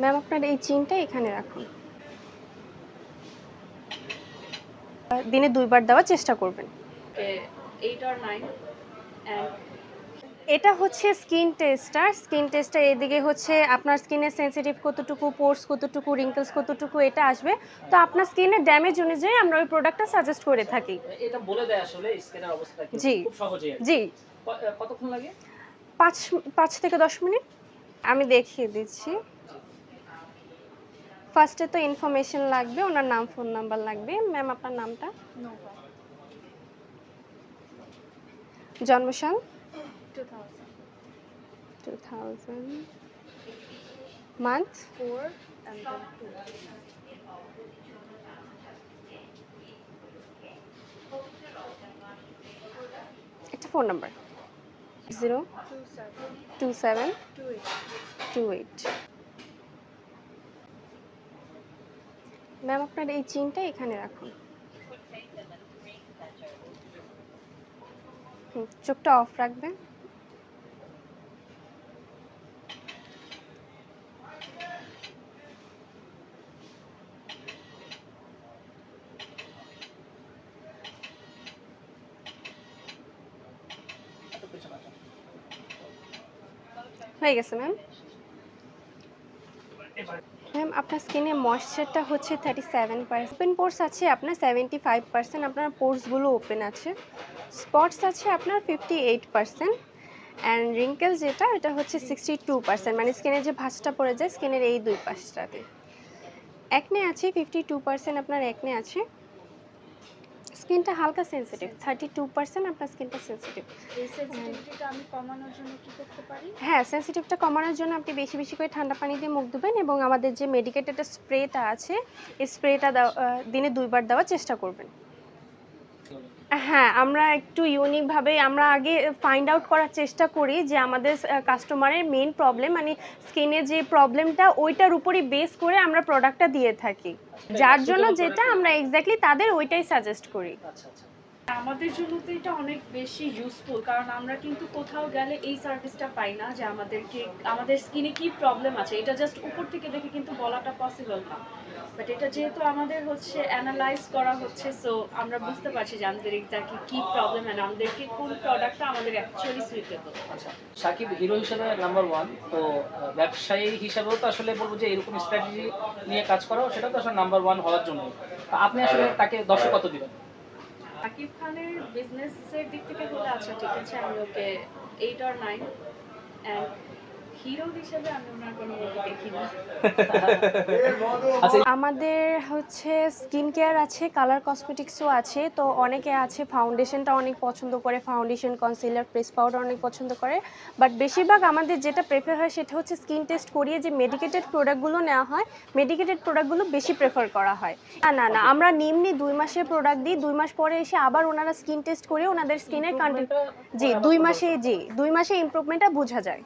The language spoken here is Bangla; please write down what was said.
ম্যাম আপনার এই চিনটা এখানে রাখুন। দিনে দুইবার দেওয়ার চেষ্টা করবেন। এটা হচ্ছে স্কিন টেস্টার। স্কিন টেস্টার এদিকে হচ্ছে আপনার স্কিনের সেন্সিটিভ কতটুকু পোর্স কতটুকু রিঙ্কেলস কতটুকু এটা আসবে। তো আপনার স্কিনের ড্যামেজ অনুযায়ী আমরা ওই প্রোডাক্টটা সাজেস্ট করে থাকি। এটা বলে দেয় আসলে স্ক্যানের অবস্থা কি জি। খুব সহজে জি। কতক্ষণ লাগে? পাঁচ পাঁচ থেকে দশ মিনিট। আমি দেখিয়ে দিচ্ছি। ফার্স্টে তো ইনফরমেশন লাগবে ওনার নাম ফোন নাম্বার লাগবে। ম্যাম আপনার নামটা? জন্মসাল? টু থাউজেন্ড মান্থ একটা phone number zero two seven two seven two eight two eight ma'am আপনার এই চিনটা এখানে রাখুন চোখটা অফ রাখবেন। হয়ে গেছে ম্যাম ম্যাম আপনার স্কিনে ময়শ্চারটা হচ্ছে thirty seven percent open pores আছে, আপনার সেভেন্টি ফাইভ পার্সেন্ট আপনার পোর্সগুলো ওপেন আছে। স্পটস আছে, আপনার fifty eight percent and wrinkle যেটা, এটা হচ্ছে সিক্সটি টু পার্সেন্ট মানে স্কিনের যে ভাঁজটা পড়ে যায় স্কিনের এই দুই পাশটাতে। একনে আছে ফিফটি টু পার্সেন্ট আপনার একনে আছে। স্কিনটা হালকা সেনসিটিভ থার্টি টু পার্সেন্ট আপনার স্কিনটা সেনসিটিভ আমি কমানোর জন্য কি করতে পারি? হ্যাঁ সেন্সিটিভটা কমানোর জন্য আপনি বেশি বেশি করে ঠান্ডা পানি দিয়ে মুখ ধুবেন এবং আমাদের যে মেডিকেটেড স্প্রেটা আছে এই স্প্রেটা দিনে দুইবার দেওয়ার চেষ্টা করবেন। হ্যাঁ আমরা একটু ইউনিকভাবে আমরা আগে ফাইন্ড আউট করার চেষ্টা করি যে আমাদের কাস্টমারের মেন প্রবলেম মানে স্কিনে যে প্রবলেমটা ওইটার উপরই বেস করে আমরা প্রোডাক্টটা দিয়ে থাকি। যার জন্য যেটা আমরা এক্স্যাক্টলি তাদের ওইটাই সাজেস্ট করি। আচ্ছা আচ্ছা। আমাদের জন্য তো এটা অনেক বেশি ইউজফুল কারণ আমরা কিন্তু কোথাও গেলে এই সার্ভিসটা পাই না যে আমাদেরকে আমাদের স্কিনে কি প্রবলেম আছে। এটা জাস্ট উপর থেকে দেখে কিন্তু বলাটা পসিবল না। বাট এটা যেহেতু আমাদের হচ্ছে অ্যানালাইজ করা হচ্ছে সো আমরা বুঝতে পারছি যে আমাদের এক্স্যাক্টলি কি প্রবলেম অ্যান্ড আমাদেরকে কোন প্রোডাক্টটা আমাদের অ্যাকচুয়ালি সুইটেবল আচ্ছা সাকিব হিরো হিসেবে নাম্বার ওয়ান তো ব্যবসায়ী হিসেবেও তো আসলে বলব যে এরকম স্ট্র্যাটেজি নিয়ে কাজ করো সেটা তো আসলে নাম্বার ওয়ান হওয়ার জন্য। আপনি আসলে তাকে দশে কত দিবেন। সাকিব খানের বিজনেসের দিক থেকে হলে আচ্ছা ঠিক আছে, আমি okay eight or nine and আচ্ছা আমাদের হচ্ছে স্কিন কেয়ার আছে কালার কসমেটিক্সও আছে তো অনেকে আছে ফাউন্ডেশনটা অনেক পছন্দ করে ফাউন্ডেশন কনসিলার প্রেস পাউডার অনেক পছন্দ করে বাট বেশিরভাগ আমাদের যেটা প্রেফার হয় সেটা হচ্ছে স্কিন টেস্ট করিয়ে যে মেডিকেটেড প্রোডাক্টগুলো নেওয়া হয় মেডিকেটেড প্রোডাক্টগুলো বেশি প্রেফার করা হয়। না না না আমরা নিম্নি দুই মাসের প্রোডাক্ট দিই দুই মাস পরে এসে আবার ওনারা স্কিন টেস্ট করে ওনাদের স্কিনের কন্টেন্ট জি দুই মাসে জি দুই মাসে ইমপ্রুভমেন্টটা বোঝা যায়।